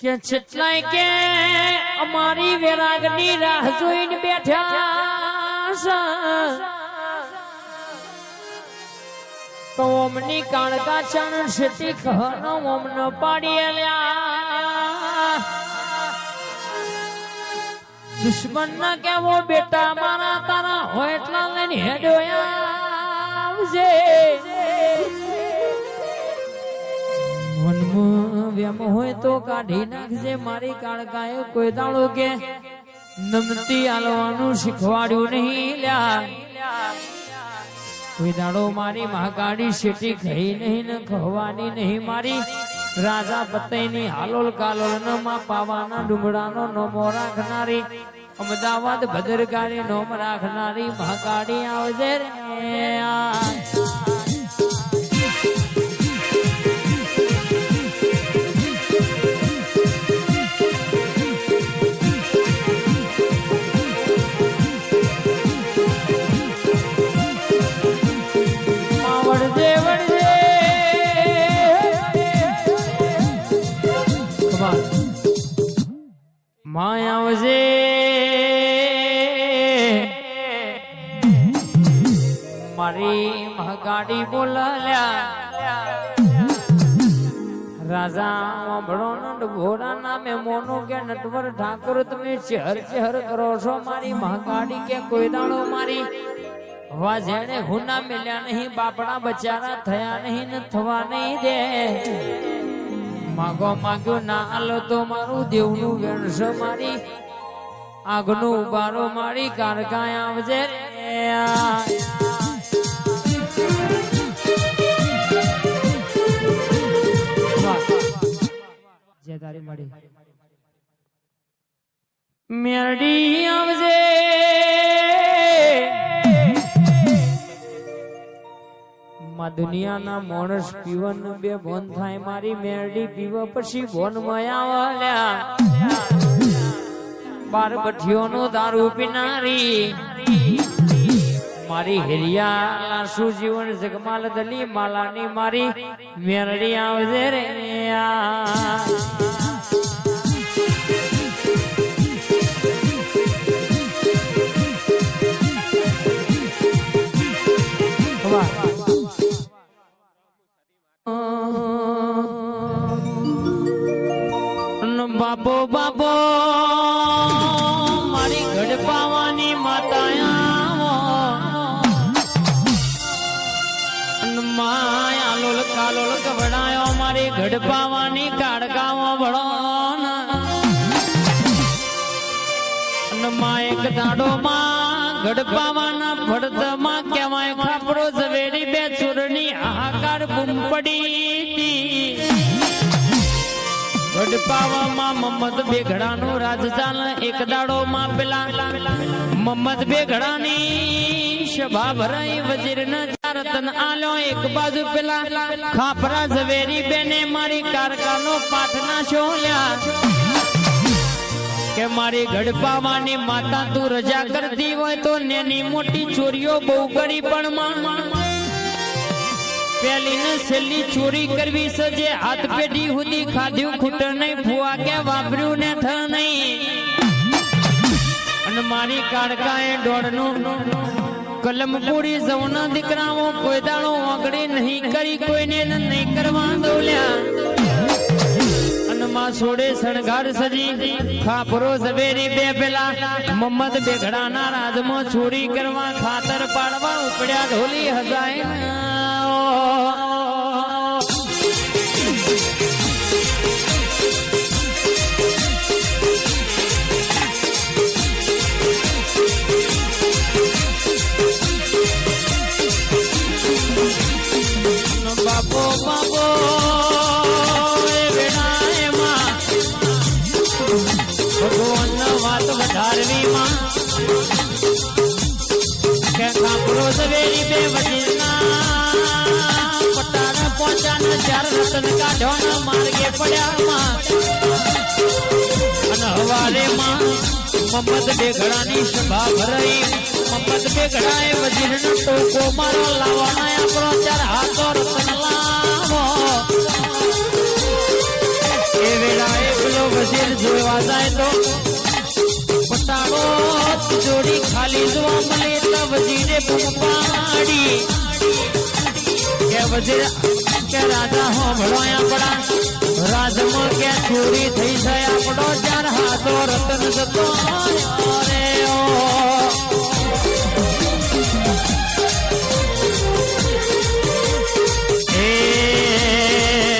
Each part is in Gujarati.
કે છેટલાય કે અમારી વેરાગની રાહ જોઈને બેઠા તો ઓમની કાળકા ચણ શેટી કહનો ઓમનો પાડીએ લ્યા દુશ્મન ના કેવો બેટા મારા તારા હોય એટલા લઈને હેડોયા આવજે. વ્યમ હોય તો કાઢી નાખજે, મારી કાળકાએ કોઈ દાડો કે નમતી આલવાનું શીખવાડ્યું નહીં લ્યા. કોઈ દાડો મારી મહાકાળી શેટી ખાઈ નહીં, ને ખવાની નહીં મારી. રાજા પતઈની હાલોલ કાલોલ ન માં પાવાના ડુંગળાનો નોમો રાખનારી. અમદાવાદ ભદ્રકાળી નોમ રાખનારી મહાકાળી આવજે રે મારી મહાગાડી બોલાલ્યા. રાજા વાંભળો નંદ ભોરા નામે મોનો કે નટવર ઠાકોર, તમે ચહેર ચહેર કરો છો મારી મહાગાડી કે કોઈ દાડો મારી? વા જેને હુના મેલ્યા નહીં, બાપડા બચારા થયા નહીં, ને થવા નહીં દે. માગો માગ્યો ના આલો તો મારું દેવનું વેણસ મારી. આગનું બારો મારી કારકાય આવજે જે મળી. મેરડી આવજે. માં દુનિયાના માણસ પીવન બે બોન થાય. મારી મેરડી પીવા પછી બોન મયાવાલ્યા બાર બઠીઓનો દારૂ પીનારી. મારી હિરિયા સુજીવન જગમાલ દલી માલાની મારી મેરડી આવજે રે. બાબો બાબો મારી કાળકાઓ ભળો માં એક દાડો માં ગઢપાવાના ભડતમાં કેવાય ખાપડો ઝવેરી બે ચૂરની હાહાકાર બૂમ પડી હતી ગઢપાવામાં મમ્મદ બેઘડાનું રાજ ચાલ એક દાડો માં પેલા મમ્મદ બેઘડાની સભા ભરાઈ વજીર ના આલો એક બાજુ પેલા ખાપરા ઝવેરી બેને મારી કારકાનો પાઠના શોલ્યા. કે મારી ગઢપાવાની માતા તું રજા કરતી હોય તો નેની મોટી ચોરીઓ બહુ કરી પણ પેલી ને છેલ્લી ચોરી કરવી સજે હાથ પેઢી સુધી ખાધ્યું ખૂટર નહીં ફુવા કે વાપર્યું ને થ નહીં. અને મારી કાળકાએ દોડનું કલમ પૂરી જવના દીકરાઓ કોઈ દાણો આગળી નહીં કરી, કોઈને નહીં કરવા દોલ્યા. અને માં છોડે શણગાર સજી, ખાપરો ઝવેરી બે પેલા. મમ્મદ બેઘડાના રાજમાં ચોરી કરવા ખાતર પાડવા ઉપડ્યા ઢોલી હજાય રતન કાઢવાના માર્ગે પડ્યા અને હવારે માં મમ્મદ બેઘડાની સભા ભરાઈ. મમ્મદ બેઘડાએ વજીરનો ટોકો મારો લાવવાના આપણો ચાર હાથો રતન લાવો. એ વેળાએ પેલો જોવા જાય તો પટાડો જોડી ખાલી જોવા મળે તો વજીરે બૂમ પાડી. કે વજીર કે રાજા હો ભળોયા પડા રાજમાં કે ચોરી થઈ જાય આપણો ચાર હાથો રતન જતો રે ઓ એ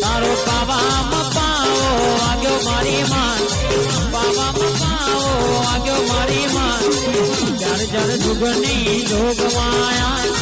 તારો પાવામાં પાવો વાગ્યો મારી માં પાવામાં પાવો વાગ્યો મારી માં જળ જળ જુગની જોગમાયા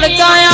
પાવાની કાળકાયા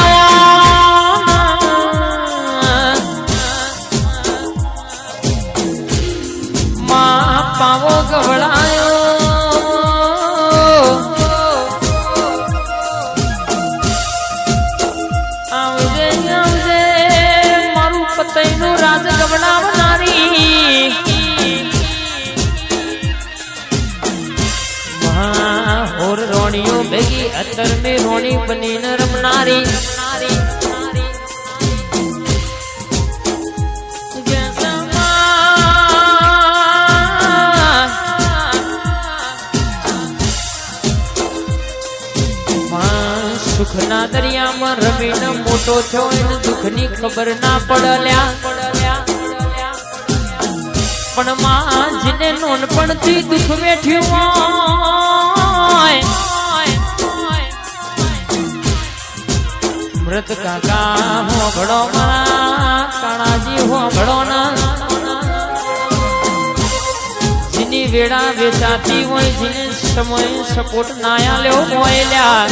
સુખના દરિયામાં રમીને મોટો થયો એને દુઃખની ખબર ના પડલ્યા. પણ માં જેને નોનપણથી દુઃખ વેઠ્યું મૃત કાકા હોભળો મારા કાળાજી હોભળો ના. વેળા વેચાતી હોય, જેને સમય સપોર્ટ ના લેવો હોય લ્યા.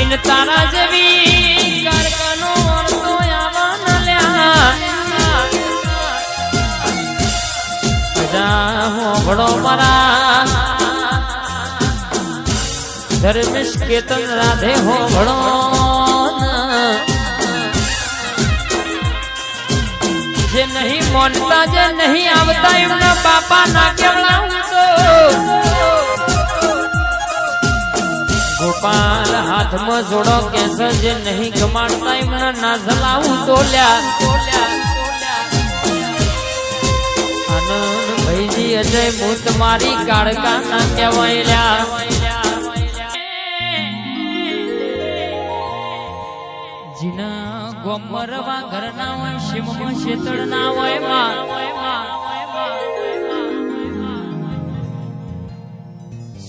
ઇન તારા જેવી કારકાનો અર્થો આવા ન લ્યા જા હોભળો મારા ધર્મેશ કેતન રાધે હોભળો જે નહીં મોનતા જે નહીં આવતા એમના બાપા ના કેવડાવું તો હાથમાં જોડો કે જે નહીં ગમાડતા એમના ના જલાવું તોલ્યા. આનંદ ભાઈજી અજય હું તમારી કાળકા ના કહેવાય જીના ગોમરવા ઘરના હોય, શિવમાં શેતળ ના હોયમાં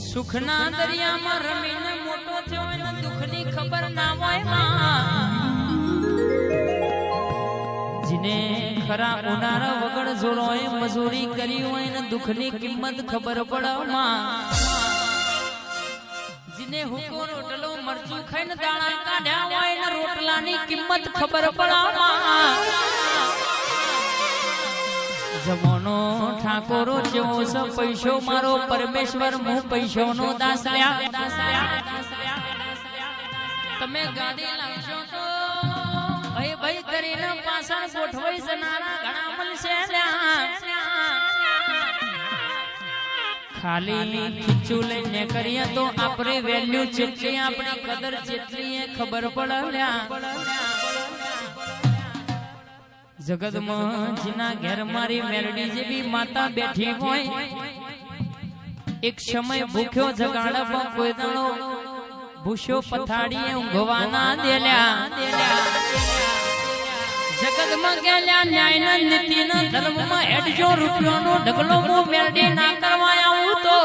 સુખના દરિયામાં એને મજૂરી કરી હોય ને દુઃખની કિંમત ખબર પડે જીને હુકો રોટલો મરચું ખાઈને દાણા કાઢ્યા હોય ને રોટલાની કિંમત ખબર પડામાં જમોનો ઠાકોરો, જેવો છે પૈસો મારો પરમેશ્વર, હું પૈસોનો દાસ લ્યા. તમે ગાડી લાવશો તો. ભાઈ ભાઈ કરીને પાછળ ગોઠવાઈ જનારા ઘણા મળશે ખાલી ખીચું લઈને કરીએ તો આપણે વેલ્યુ જેટલી આપણી કદર જેટલી એ ખબર પડે લ્યા. જગતમાં જેના ઘેર મારી મેલડી જેવી માતા બેઠી હોય. એક સમય ભૂખ્યો જગાડે પણ કોઈ દાડો ભૂસ્યો પથાડીએ ઊંઘવા ના દેલ્યા. જગતમાં ગયેલા ન્યાયના નીતિના ધર્મમાં હેડજો રૂપિયાનો ઢગલો હું મેલડી ના કરવા આવું તો.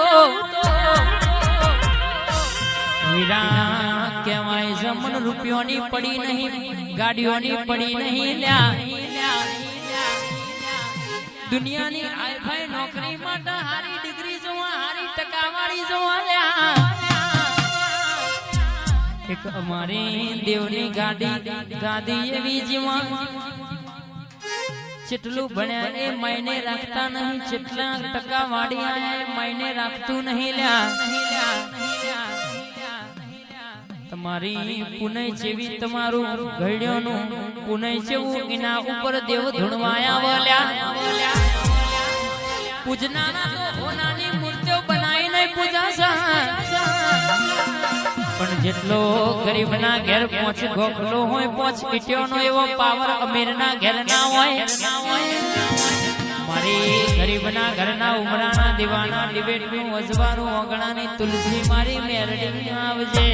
વીરા કહેવાય જમણ રૂપિયોની પડી નહીં ગાડીઓની પડી નહીં લ્યા. દુનિયાની હાઈફાઈ નોકરી માટે હારી ડિગ્રી જોવા હારી ટકાવારી જોવા લ્યા. એક અમારી દેવની ગાડી ગાદી એવી જીવા જેટલું ભણ્યા એ માયને રાખતા નહીં, જેટલા ટકા વાડ્યા એ માયને રાખતું નહીં લ્યા. તમારી પુનય જેવી તમારું ઘડ્યોનું પુનય જેવું એના ઉપર દેવ ધૂણવાયા વલ્યા પૂજનાના તો મૂર્તિઓ બનાવીને પૂજા પણ જેટલો ગરીબના ઘેર પોચ ગોખલો હોય પોચ કીટ્યો નો એવો પાવર અમીરના ઘેર ના હોય. મારી ગરીબના ઘરના ઉમરાના દીવાના ડિબેટનું ઓગણા ની તુલસી મારી મેરડી આવજે.